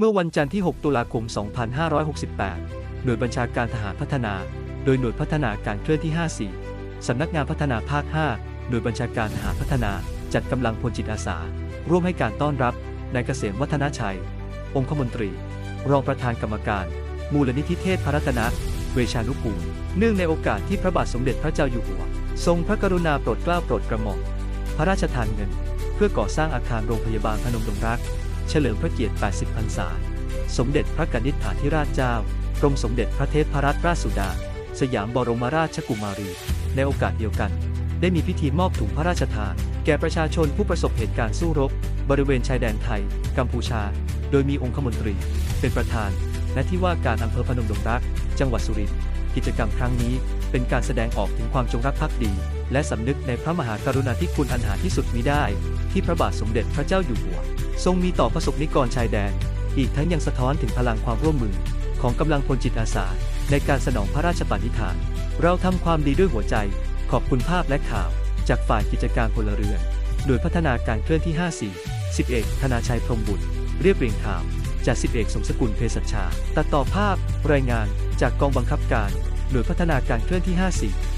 เมื่อวันจันทร์ที่ 6 ตุลาคม 2568 หน่วยบัญชาการทหารพัฒนา โดยหน่วยพัฒนาการเคลื่อนที่ 54 สำนักงานพัฒนาภาค 5 หน่วยบัญชาการทหารพัฒนาจัดกำลังพลจิตอาสา ร่วมให้การต้อนรับนายเกษมวัฒนชัย องคมนตรี รองประธานกรรมการ มูลนิธิเทพพรัตนะ เวชานุกูล เนื่องในโอกาสที่พระบาทสมเด็จพระเจ้าอยู่หัว ทรงพระกรุณาโปรดเกล้าโปรดกระหม่อม พระราชทานเงิน เพื่อก่อสร้างอาคารโรงพยาบาลพนมดงรัก เฉลิมพระเกียรติ 80 พรรษา สมเด็จพระกนิษฐาธิราชเจ้า กรมสมเด็จพระเทพรัตนราชสุดา สยามบรมราชกุมารี ในโอกาสเดียวกัน ได้มีพิธีมอบถุงพระราชทาน แก่ประชาชนผู้ประสบเหตุการณ์สู้รบ บริเวณชายแดนไทย กัมพูชา โดยมีองคมนตรี เป็นประธาน และที่ว่าการอำเภอพนมดงรัก จังหวัดสุรินทร์ กิจกรรมครั้งนี้ เป็นการแสดงออกถึงความจงรักภักดี และสำนึกในพระมหากรุณาธิคุณอันหาที่สุดมิได้ ที่พระบาทสมเด็จพระเจ้าอยู่หัว ทรงมีต่อประสบนิกรชายแดน อีกทั้งยังสะท้อนถึงพลังความร่วมมือ ของกำลังพลจิตอาสา ในการสนองพระราชปณิธาน เราทำความดีด้วยหัวใจ ขอบคุณภาพและข่าว จากฝ่ายกิจการพลเรือนหน่วยพัฒนาการเคลื่อนที่ 54 10เอกธนาชัยพรมบุตร เรียบเรียงข่าว จาก10เอกสมสกุลเภสัชชา ตัดต่อภาพ รายงาน จากกองบังคับการ หน่วยพัฒนาการเคลื่อนที่ 54